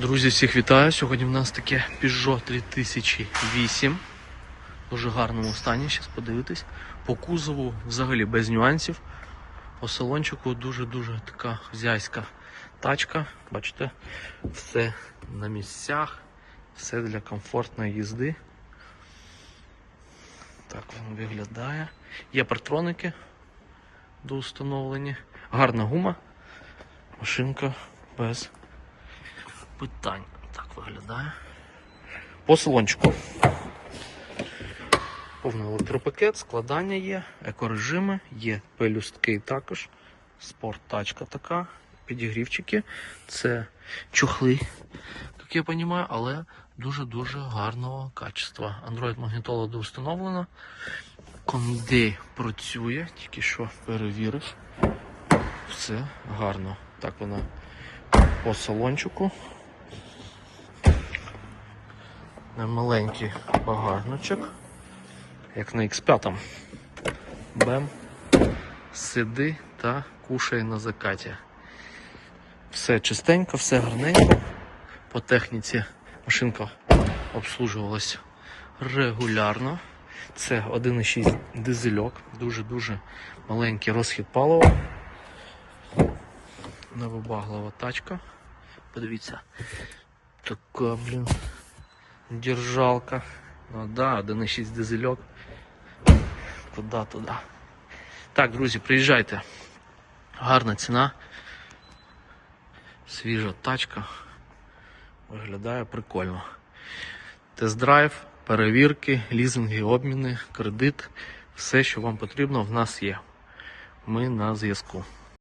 Друзі, всіх вітаю. Сьогодні в нас таке Peugeot 3008. В дуже гарному стані. Зараз подивитись. По кузову взагалі без нюансів. По салончику дуже-дуже така хазяйська тачка. Бачите, все на місцях, все для комфортної їзди. Так він виглядає. Є партроники доустановлені. Гарна гума. Машинка без питань. Так виглядає. По салончику. Повний електропакет, складання є, екорежими, є пелюстки також. Спорт-тачка така, підігрівчики. Це чохли, як я розумію, але дуже-дуже гарного качества. Android магнітола доустановлена. Конди працює, тільки що перевірив. Все гарно. Так вона по салончику. Маленький багажничок, як на X5. Бем. Сиди та кушай на закаті. Все чистенько, все гарненько. По техніці машинка обслужувалась регулярно. Це 1,6 дизельок, дуже-дуже маленький розхід палива. Невибаглива тачка. Подивіться. Така, блін. Держалка. Ну да, 1,6 дизельок. Куда туди. Так, друзі, приїжджайте. Гарна ціна. Свіжа тачка. Виглядає прикольно. Тест-драйв, перевірки, лізинги, обміни, кредит. Все, що вам потрібно, в нас є. Ми на зв'язку.